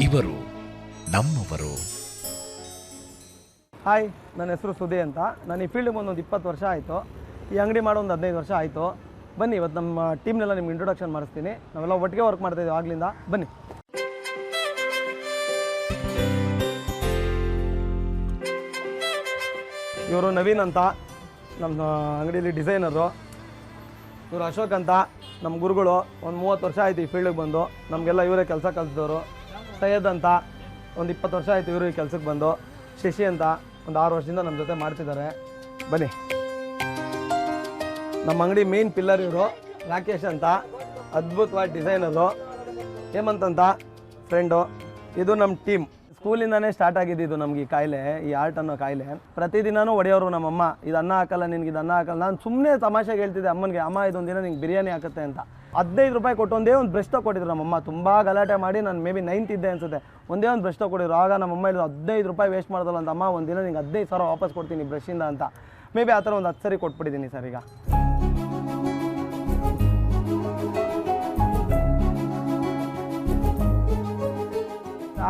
ಇವರು ನಮ್ಮವರು. ಹಾಯ್ ನನ್ನ ಹೆಸರು ಸುದಿ ಅಂತ. ನಾನು ಈ ಫೀಲ್ಡಿಗೆ ಒಂದು ಇಪ್ಪತ್ತು ವರ್ಷ ಆಯಿತು. ಈ ಅಂಗಡಿ ಮಾಡೋ ಒಂದು ಹದಿನೈದು ವರ್ಷ ಆಯಿತು. ಬನ್ನಿ ಇವತ್ತು ನಮ್ಮ ಟೀಮ್ನೆಲ್ಲ ನಿಮ್ಗೆ ಇಂಟ್ರೊಡಕ್ಷನ್ ಮಾಡಿಸ್ತೀನಿ. ನಾವೆಲ್ಲ ಒಟ್ಟಿಗೆ ವರ್ಕ್ ಮಾಡ್ತಾ ಇದ್ದೀವಿ ಆಗ್ಲಿಂದ. ಬನ್ನಿ. ಇವರು ನವೀನ್ ಅಂತ. ನಮ್ಮ ಅಂಗಡಿಯಲ್ಲಿ ಡಿಸೈನರು ಇವರು ಅಶೋಕ್ ಅಂತ. ನಮ್ಮ ಗುರುಗಳು ಒಂದು ಮೂವತ್ತು ವರ್ಷ ಆಯಿತು ಈ ಫೀಲ್ಡಿಗೆ ಬಂದು. ನಮಗೆಲ್ಲ ಇವರೇ ಕೆಲಸ ಕಲಿಸಿದವರು. ಸೈಯದ್ ಅಂತ ಒಂದು ಇಪ್ಪತ್ತು ವರ್ಷ ಆಯಿತು ಇವರು ಈ ಕೆಲಸಕ್ಕೆ ಬಂದು. ಶಶಿ ಅಂತ ಒಂದು ಆರು ವರ್ಷದಿಂದ ನಮ್ಮ ಜೊತೆ ಮಾಡ್ತಿದ್ದಾರೆ. ಬನ್ನಿ. ನಮ್ಮ ಅಂಗಡಿ ಮೇನ್ ಪಿಲ್ಲರ್ ಇವರು, ರಾಕೇಶ್ ಅಂತ. ಅದ್ಭುತವಾದ ಡಿಸೈನರು ಹೇಮಂತ್ ಅಂತ ಫ್ರೆಂಡು ಇದು ನಮ್ಮ ಟೀಮ್ ಸ್ಕೂಲಿಂದಾನೇ ಸ್ಟಾರ್ಟ್ ಆಗಿದ್ದು ನಮ್ಗೆ ಈ ಕಾಯಿಲೆ, ಈ ಆರ್ಟ್ ಅನ್ನೋ ಕಾಯಿಲೆ. ಪ್ರತಿದಿನನೂ ಒಡೆಯೋರು ನಮ್ಮಮ್ಮ, ಇದು ಅನ್ನ ಹಾಕಲ್ಲ, ನಿನ್ಗೆ ಇದು ಅನ್ನ ಹಾಕಲ್ಲ. ನಾನು ಸುಮ್ಮನೆ ತಮಾಷೆಗೆ ಹೇಳ್ತಿದ್ದೆ, ಅಮ್ಮನಿಗೆ, ಅಮ್ಮ ಇದೊಂದು ದಿನ ನಿಂಗೆ ಬಿರಿಯಾನಿ ಹಾಕುತ್ತೆ ಅಂತ. ಹದಿನೈದು ರೂಪಾಯಿ ಕೊಟ್ಟು ಒಂದೇ ಬ್ರಷ್ ಕೊಟ್ಟಿದ್ರು ನಮ್ಮಮ್ಮ. ತುಂಬ ಗಲಾಟೆ ಮಾಡಿ ನಾನು ಮೇ ಬಿ ನೈನ್ತ್ ಇದ್ದೆ ಅನ್ಸುತ್ತೆ. ಒಂದೇ ಒಂದು ಬ್ರಷ್ ಕೊಟ್ಟಿದ್ರು ಆಗ ನಮ್ಮಮ್ಮ ಹೇಳಿದ್ರು, ಹದಿನೈದು ರೂಪಾಯಿ ವೇಸ್ಟ್ ಮಾಡೋದಲ್ಲ ಅಂತ. ಅಮ್ಮ, ಒಂದಿನ ದಿನ ನಿಂಗೆ ಹದಿನೈದು ಸಾವಿರ ವಾಪಸ್ ಕೊಡ್ತೀನಿ ಬ್ರಷಿಂದ ಅಂತ ಮೇ ಬಿ ಆ ಥರ ಒಂದು ಹತ್ತು ಸರಿ ಕೊಟ್ಬಿಟ್ಟಿದ್ದೀನಿ ಸರ್ ಈಗ.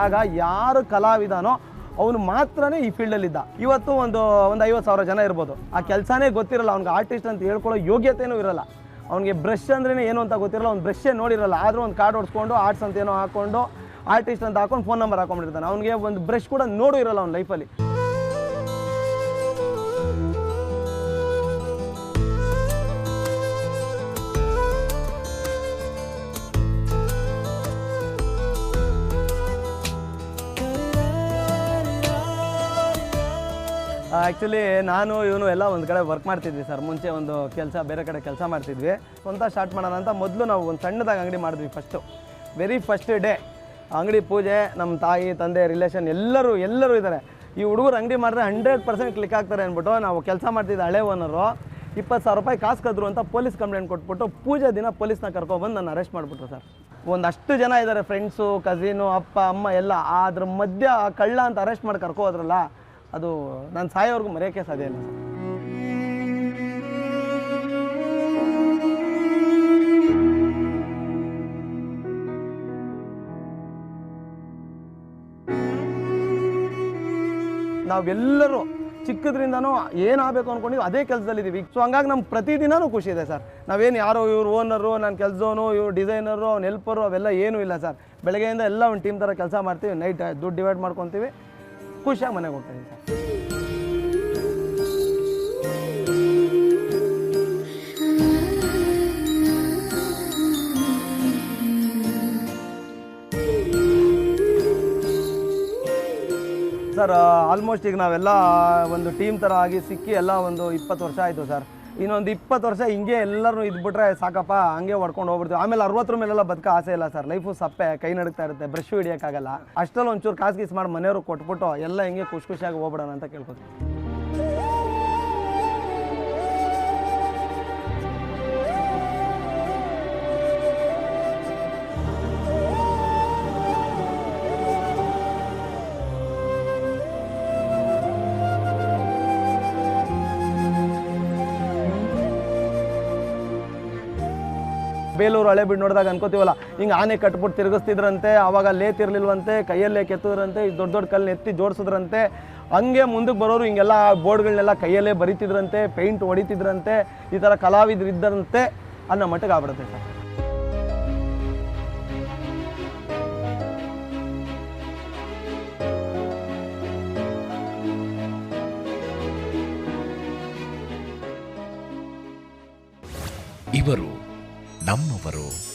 ಆಗ ಯಾರು ಕಲಾವಿದನೋ ಅವನು ಮಾತ್ರನೇ ಈ ಫೀಲ್ಡಲ್ಲಿದ್ದ. ಇವತ್ತು ಒಂದು ಒಂದು ಐವತ್ತು ಸಾವಿರ ಜನ ಇರ್ಬೋದು. ಆ ಕೆಲಸನೇ ಗೊತ್ತಿರಲ್ಲ, ಅವ್ನಿಗೆ ಆರ್ಟಿಸ್ಟ್ ಅಂತ ಹೇಳ್ಕೊಳ್ಳೋ ಯೋಗ್ಯತೆಯೂ ಇರಲ್ಲ. ಅವ್ನಿಗೆ ಬ್ರಷ್ ಅಂದ್ರೇ ಏನು ಅಂತ ಗೊತ್ತಿರಲ್ಲ, ಅವ್ನು ಬ್ರಷ್ಷೇ ನೋಡಿರಲ್ಲ. ಆದರೂ ಒಂದು ಕಾರ್ಡ್ ಹೊಡ್ಸ್ಕೊಂಡು ಆರ್ಟ್ಸ್ ಅಂತ ಏನೋ ಹಾಕೊಂಡು ಆರ್ಟಿಸ್ಟ್ ಅಂತ ಹಾಕೊಂಡು ಫೋನ್ ನಂಬರ್ ಹಾಕೊಂಡ್ಬಿಟ್ಟಿರ್ತಾನೆ. ಅವ್ನಿಗೆ ಒಂದು ಬ್ರಷ್ ಕೂಡ ನೋಡೂ ಇರಲ್ಲ ಅವ್ನ ಲೈಫಲ್ಲಿ ಆ್ಯಕ್ಚುಲಿ ನಾನು, ಇವನು ಎಲ್ಲ ಒಂದು ಕಡೆ ವರ್ಕ್ ಮಾಡ್ತಿದ್ವಿ ಸರ್ ಮುಂಚೆ ಒಂದು ಕೆಲಸ, ಬೇರೆ ಕಡೆ ಕೆಲಸ ಮಾಡ್ತಿದ್ವಿ. ಸ್ವಂತ ಸ್ಟಾರ್ಟ್ ಮಾಡೋಣ ಅಂತ ಮೊದಲು ನಾವು ಒಂದು ಸಣ್ಣದಾಗಿ ಅಂಗಡಿ ಮಾಡಿದ್ವಿ ಫಸ್ಟು ವೆರಿ ಫಸ್ಟ್ ಡೇ ಅಂಗಡಿ ಪೂಜೆ ನಮ್ಮ ತಾಯಿ, ತಂದೆ ರಿಲೇಷನ್ ಎಲ್ಲರೂ ಎಲ್ಲರೂ ಇದ್ದಾರೆ ಈ ಹುಡುಗರು ಅಂಗಡಿ ಮಾಡಿದ್ರೆ ಹಂಡ್ರೆಡ್ ಪರ್ಸೆಂಟ್ ಕ್ಲಿಕ್ ಆಗ್ತಾರೆ ಅಂದ್ಬಿಟ್ಟು ನಾವು ಕೆಲಸ ಮಾಡ್ತಿದ್ದ ಹಳೆ ಓನರು ಇಪ್ಪತ್ತು ಸಾವಿರ ರೂಪಾಯಿ ಕಾಸು ಕದ್ರು ಅಂತ ಪೊಲೀಸ್ ಕಂಪ್ಲೇಂಟ್ ಕೊಟ್ಬಿಟ್ಟು ಪೂಜೆ ದಿನ ಪೊಲೀಸ್ನ ಕರ್ಕೊಬಂದು ನಾನು ಅರೆಸ್ಟ್ ಮಾಡಿಬಿಟ್ರು ಸರ್ ಒಂದಷ್ಟು ಜನ ಇದ್ದಾರೆ ಫ್ರೆಂಡ್ಸು ಕಸಿನು ಅಪ್ಪ, ಅಮ್ಮ ಎಲ್ಲ. ಅದ್ರ ಮಧ್ಯ ಕಳ್ಳ ಅಂತ ಅರೆಸ್ಟ್ ಮಾಡಿ ಕರ್ಕೊ ಹೋದ್ರಲ್ಲ ಅದು ನಾನು ಸಾಯೋವರೆಗೂ ಮರೆಯೋಕ್ಕೆ ಸಾಧ್ಯ ಇಲ್ಲ ಸರ್. ನಾವೆಲ್ಲರೂ ಚಿಕ್ಕದ್ರಿಂದನೂ ಏನಾಗಬೇಕು ಅಂದ್ಕೊಂಡಿವಿ ಅದೇ ಕೆಲಸದಲ್ಲಿದ್ದೀವಿ. ಸೊ ಹಂಗಾಗಿ ನಮ್ಮ ಪ್ರತಿದಿನವೂ ಖುಷಿ ಇದೆ ಸರ್. ನಾವೇನು ಯಾರೋ ಇವ್ರ ಓನರು ನಾನು ಕೆಲಸವನು ಇವ್ರು ಡಿಸೈನರು ಅವ್ನು ಹೆಲ್ಪರು ಅವೆಲ್ಲ ಏನೂ ಇಲ್ಲ ಸರ್. ಬೆಳಗ್ಗೆಯಿಂದ ಎಲ್ಲ ಒಂದು ಟೀಮ್ ಥರ ಕೆಲಸ ಮಾಡ್ತೀವಿ. ನೈಟ್ ದುಡ್ಡು ಡಿವೈಡ್ ಮಾಡ್ಕೊತೀವಿ. ಖುಷಿಯಾಗಿ ಮನೆಗೆ ಹೋಗ್ತೀವಿ ಸರ್. ಸರ್ ಆಲ್ಮೋಸ್ಟ್ ಈಗ ನಾವೆಲ್ಲ ಒಂದು ಟೀಮ್ ಥರ ಆಗಿ ಸಿಕ್ಕಿ ಎಲ್ಲ ಒಂದು ಇಪ್ಪತ್ತು ವರ್ಷ ಆಯಿತು ಸರ್. ಇನ್ನೊಂದು ಇಪ್ಪತ್ತು ವರ್ಷ ಹಿಂಗೆ ಎಲ್ಲರೂ ಇದ್ಬಿಟ್ರೆ ಸಾಕಪ್ಪ, ಹಂಗೆ ಹೊಡ್ಕೊಂಡು ಹೋಗ್ಬಿಡ್ತೀವಿ. ಆಮೇಲೆ ಅರವತ್ತರ ಮೇಲೆಲ್ಲ ಬದುಕ ಆಸೆ ಇಲ್ಲ ಸರ್. ಲೈಫು ಸಪ್ಪೆ, ಕೈ ನಡುಕ್ತಾ ಇರುತ್ತೆ ಬ್ರಷ್ ಹಿಡಿಯೋಕ್ಕಾಗಲ್ಲ. ಅಷ್ಟರಲ್ಲಿ ಒಂಚೂರು ಕಾಸು ಗೀಸ್ ಮಾಡಿ ಮನೆಯವ್ರಿಗೆ ಕೊಟ್ಬಿಟ್ಟು ಎಲ್ಲ ಹಿಂಗೆ ಖುಷಿ ಖುಷಿಯಾಗಿ ಹೋಗ್ಬಿಡೋಣ ಅಂತ ಕೇಳ್ಕೊತೀವಿ ಬೇಲೂರು ಹಳೆ ಬಿಟ್ಟು ನೋಡಿದಾಗ ಅನ್ಕೋತೀವಲ್ಲ, ಹಿಂಗೆ ಆನೆ ಕಟ್ಬಿಟ್ಟು ತಿರುಗಿಸ್ತಿದ್ರಂತೆ ಆವಾಗ ಲೇತಿರ್ಲಿಲ್ವಂತೆ ಕೈಯಲ್ಲೇ ಕೆತ್ತಿದ್ರಂತೆ ದೊಡ್ಡ ದೊಡ್ಡ ಕಲ್ಲು ಎತ್ತಿ ಜೋಡಿಸಿದ್ರಂತೆ, ಹಂಗೆ ಮುಂದಕ್ಕೆ ಬರೋರು ಹಿಂಗೆಲ್ಲ ಬೋರ್ಡ್ಗಳನ್ನೆಲ್ಲ ಕೈಯಲ್ಲೇ ಬರಿತಿದ್ರಂತೆ, ಪೇಂಟ್ ಹೊಡಿತಿದ್ರಂತೆ, ಈ ಥರ ಕಲಾವಿದ್ರು ಇದ್ದರಂತೆ ಅನ್ನೋ ಮಟ್ಟಿಗೆ ಆಗ್ಬಿಡುತ್ತೆ ಸರ್. ಇವರು ನಮ್ಮವರು